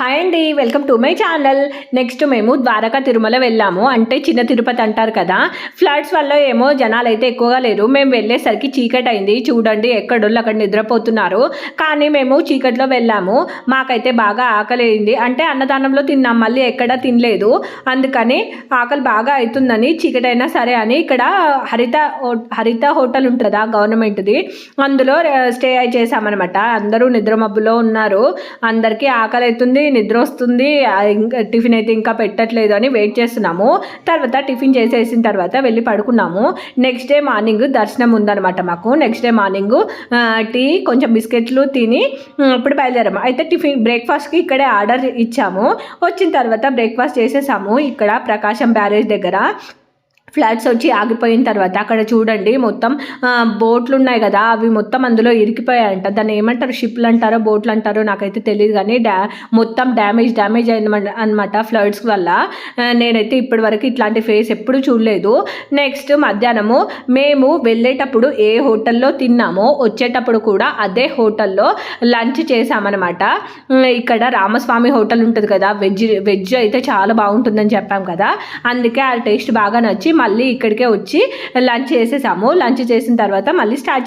Hi అండి welcome to my channel. Next మేము ద్వారకా తిరుమల వెళ్ళాము. అంటే చిన్న తిరుపతి అంటారు కదా ఫ్లడ్స్ వల్ల ఏమో జనాలు అయితే ఎక్కువగా లేరు. మేము వెళ్ళేసరికి చీకటి అయింది. చూడండి ఎక్కడోళ్ళు అక్కడ నిద్రపోతున్నారు. కానీ మేము చీకట్లో వెళ్ళాము. మాకైతే బాగా ఆకలి అయింది. అంటే అన్నదానంలో తిన్నాం. మళ్ళీ ఎక్కడ తినలేదు. అందుకని ఆకలి బాగా అవుతుందని చీకటి అయినా సరే అని ఇక్కడ హరిత హో- హరిత హోటల్ ఉంటుందా గవర్నమెంట్ది. అందులో ఆ, స్టే చేసామన్నమాట అందరూ నిద్ర మబ్బులో ఉన్నారు. అందరికీ ఆకలి అవుతుంది. నిద్ర వస్తుంది ఇంకా టిఫిన్ అయితే ఇంకా పెట్టట్లేదు అని వెయిట్ చేస్తున్నాము. తర్వాత టిఫిన్ చేసేసిన తర్వాత వెళ్ళి పడుకున్నాము. నెక్స్ట్ డే మార్నింగ్ దర్శనం ఉందన్నమాట మాకు. నెక్స్ట్ డే మార్నింగ్ టీ కొంచెం బిస్కెట్లు తిని ఇప్పుడు బయలుదేరాము. అయితే టిఫిన్ బ్రేక్ఫాస్ట్కి ఇక్కడే ఆర్డర్ ఇచ్చాము. వచ్చిన తర్వాత బ్రేక్ఫాస్ట్ చేసేసాము. ఇక్కడ ప్రకాశం బ్యారేజ్ దగ్గర. ఫ్లాట్స్ వచ్చి ఆగిపోయిన తర్వాత అక్కడ చూడండి మొత్తం బోట్లు ఉన్నాయి కదా అవి మొత్తం అందులో ఇరికిపోయాయంట. దాన్ని ఏమంటారు? షిప్లు అంటారో బోట్లు అంటారో నాకైతే తెలియదు కానీ డా మొత్తం డ్యామేజ్ డ్యామేజ్ అయింది అనమాట ఫ్లడ్స్ వల్ల. నేనైతే ఇప్పటి వరకు ఇట్లాంటి ఫేస్ ఎప్పుడు చూడలేదు. నెక్స్ట్ మధ్యాహ్నము మేము వెళ్ళేటప్పుడు ఏ హోటల్లో తిన్నామో వచ్చేటప్పుడు కూడా అదే హోటల్లో లంచ్ చేసామన్నమాట ఇక్కడ రామస్వామి హోటల్ ఉంటుంది కదా వెజ్ వెజ్ అయితే చాలా బాగుంటుందని చెప్పాం కదా. అందుకే ఆ టేస్ట్ బాగా నచ్చి మళ్ళీ ఇక్కడికే వచ్చి లంచ్ చేసేసాము. లంచ్ చేసిన తర్వాత మళ్ళీ స్టార్ట్ చేసాము.